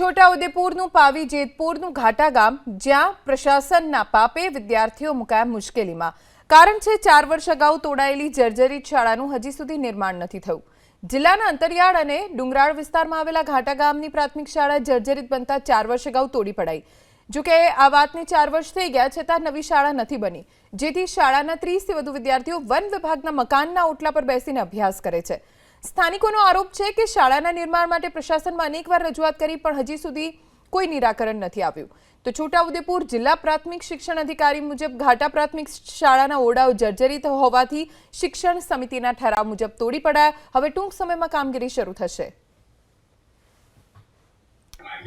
છોટાઉદેપુરનું પાવી જેતપુરનું ઘાટા ગામ જ્યાં પ્રશાસનના પાપે વિદ્યાર્થીઓ મુકાયા મુશ્કેલીમાં. કારણ છે, ચાર વર્ષ અગાઉ તોડાયેલી જર્જરિત શાળાનું હજી સુધી નિર્માણ નથી થયું. જિલ્લાના અંતરિયાળ અને ડુંગરાળ વિસ્તારમાં આવેલા ઘાટા ગામની પ્રાથમિક શાળા જર્જરિત બનતા ચાર વર્ષ અગાઉ તોડી પડાઈ. જોકે આ વાતને ચાર વર્ષ થઈ ગયા છતાં નવી શાળા નથી બની, જેથી શાળાના ત્રીસથી વધુ વિદ્યાર્થીઓ વન વિભાગના મકાનના ઓટલા પર બેસીને અભ્યાસ કરે છે. સ્થાનિકોનો આરોપ છે કે શાળાના નિર્માણ માટે પ્રશાસનમાં અનેકવાર રજૂઆત કરી, પણ હજી સુધી કોઈ નિરાકરણ નથી આવ્યું. તો છોટાઉદેપુર જિલ્લા પ્રાથમિક શિક્ષણ અધિકારી મુજબ ઘાટા પ્રાથમિક શાળાના ઓરડાઓ જર્જરિત હોવાથી શિક્ષણ સમિતિના ઠરાવ મુજબ તોડી પડાયા. હવે ટૂંક સમયમાં કામગીરી શરૂ થશે.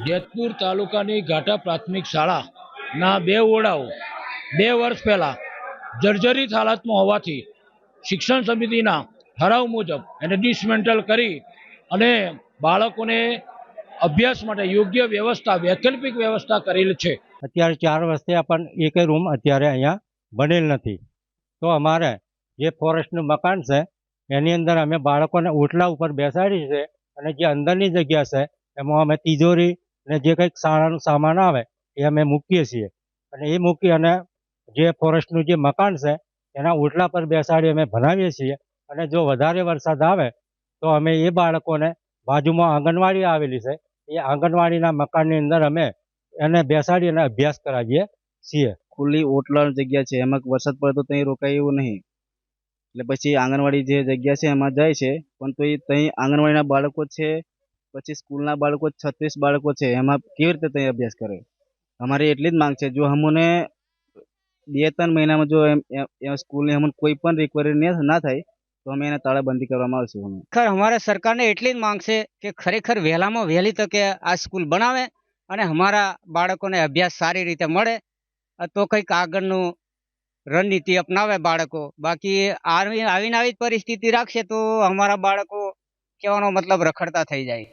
જેતપુર તાલુકાની ઘાટા પ્રાથમિક શાળાના બે ઓરડાઓ બે વર્ષ પહેલા જર્જરિત હાલતમાં હોવાથી શિક્ષણ સમિતિના ઠરાવ મુજબ એને ડિસમેન્ટલ કરી અને બાળકોને અભ્યાસ માટે યોગ્ય વ્યવસ્થા, વૈકલ્પિક વ્યવસ્થા કરેલ છે. અત્યારે ચાર વર્ષથી પણ એક રૂમ અત્યારે અહીંયા બનેલ નથી. તો અમારે જે ફોરેસ્ટનું મકાન છે, એની અંદર અમે બાળકોને ઓટલા ઉપર બેસાડી છે અને જે અંદરની જગ્યા છે, એમાં અમે તિજોરી ને જે કંઈક શાળાનું સામાન આવે, એ અમે મૂકીએ છીએ. અને એ મૂકી અને જે ફોરેસ્ટનું જે મકાન છે, એના ઓટલા પર બેસાડી અમે ભણાવીએ છીએ. અને જો વધારે વરસાદ આવે, તો અમે એ બાળકોને બાજુમાં આંગણવાડી આવેલી છે. એ આંગણવાડીના મકાનની અંદર અમે એને બેસાડી અને અભ્યાસ કરાવીએ છીએ. ખુલ્લી ઓટલાની જગ્યા છે. એમાં વરસાદ પડે તો ત્યાં રોકાય એવું નહીં. એટલે પછી આંગણવાડી જે જગ્યા છે એમાં જાય છે. પણ તો એ ત્યાં આંગણવાડીના બાળકો છે, પછી સ્કૂલના બાળકો છત્રીસ બાળકો છે. એમાં કેવી રીતે ત્યાં અભ્યાસ કરે? અમારી એટલી જ માંગ છે. જો અમને બે ત્રણ મહિનામાં જો એમ સ્કૂલની અમને કોઈ પણ રિકવરી ના થાય તો અમે એને તાળાબંધી કરવામાં આવશે ખરેખર અમારે સરકારને એટલી જ માંગ છે કે ખરેખર વહેલામાં વહેલી તકે આ સ્કૂલ બનાવે અને અમારા બાળકોને અભ્યાસ સારી રીતે મળે. તો કંઈક આગળનું રણનીતિ અપનાવે બાળકો. બાકી આવી આવીને આવી જ પરિસ્થિતિ રાખશે તો અમારા બાળકો કહેવાનો મતલબ રખડતા થઈ જાય.